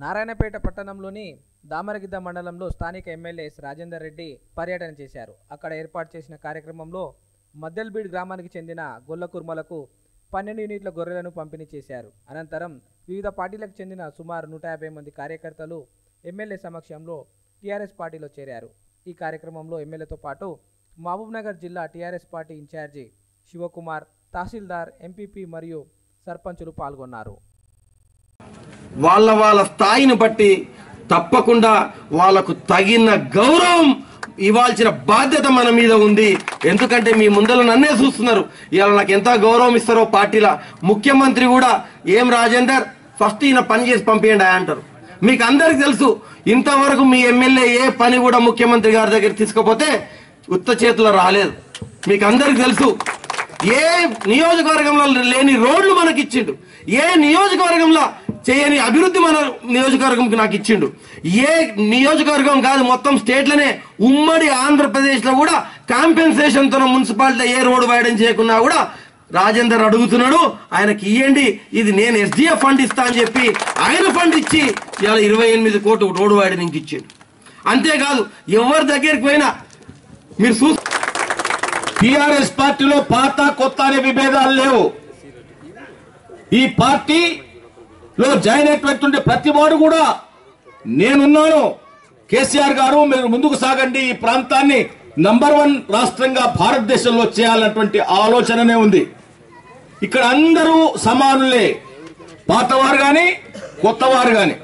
నారాయణపేట పట్టణంలోని దామరగిద్ద మండలంలో స్థానిక ఎమ్మెల్యే ఎస్ రాజేందర్ రెడ్డి పర్యటన చేశారు. అక్కడ ఏర్పాటు చేసిన కార్యక్రమంలో మద్దెల్బీడ్ గ్రామానికి చెందిన గొల్ల కుర్మలకు పన్నెండు యూనిట్ల గొర్రెలను పంపిణీ చేశారు. అనంతరం వివిధ పార్టీలకు చెందిన సుమారు నూట యాభై మంది కార్యకర్తలు ఎమ్మెల్యే సమక్షంలో టీఆర్ఎస్ పార్టీలో చేరారు. ఈ కార్యక్రమంలో ఎమ్మెల్యేతో పాటు మహబూబ్నగర్ జిల్లా టీఆర్ఎస్ పార్టీ ఇన్ఛార్జి శివకుమార్ తహసీల్దార్ ఎంపీపీ మరియు సర్పంచులు పాల్గొన్నారు. వాళ్ళ వాళ్ళ స్థాయిని బట్టి తప్పకుండా వాళ్ళకు తగిన గౌరవం ఇవ్వాల్సిన బాధ్యత మన మీద ఉంది. ఎందుకంటే మీ ముందర నన్నే చూస్తున్నారు. ఇవాళ నాకు ఎంత గౌరవం ఇస్తారో పార్టీల ముఖ్యమంత్రి కూడా ఏం రాజేందర్? ఫస్ట్ ఈయన పని చేసి పంపించండి అంటారు. మీకు అందరికి తెలుసు ఇంతవరకు మీ ఎమ్మెల్యే ఏ పని కూడా ముఖ్యమంత్రి గారి దగ్గర తీసుకపోతే ఉత్త చేతిలో రాలేదు. మీకు అందరికి తెలుసు ఏ నియోజకవర్గంలో లేని రోడ్లు మనకిచ్చిండు. ఏ నియోజకవర్గంలో చేయని అభివృద్ధి మన నియోజకవర్గంకి నాకు ఇచ్చిండు. ఏ నియోజకవర్గం కాదు మొత్తం స్టేట్లనే. ఉమ్మడి ఆంధ్రప్రదేశ్లో కూడా కాంపెన్సేషన్తో మున్సిపాలిటీ ఏ రోడ్డు వేయడం చేయకున్నా కూడా రాజేందర్ అడుగుతున్నాడు ఆయనకి ఇయ్యండి ఇది నేను ఎస్డిఎఫ్ ఫండ్ ఇస్తా అని చెప్పి ఆయన ఫండ్ ఇచ్చి ఇవాళ ఇరవై ఎనిమిది కోట్లు రోడ్డు వేయడానికి ఇచ్చాడు. అంతేకాదు ఎవరి దగ్గరికి పోయినా మీరు చూ టిఆర్ఎస్ పార్టీలో పాత కొత్త అనే విభేదాలు లేవు. ఈ పార్టీ లో జాయిన్ అయినటువంటి ప్రతి వాడు కూడా నేనున్నాను. కేసీఆర్ గారు మీరు ముందుకు సాగండి. ఈ ప్రాంతాన్ని నంబర్ వన్ రాష్ట్రంగా భారతదేశంలో చేయాలన్నటువంటి ఆలోచననే ఉంది. ఇక్కడ అందరూ సమానులే. పాతవారు కానీ కొత్తవారు కానీ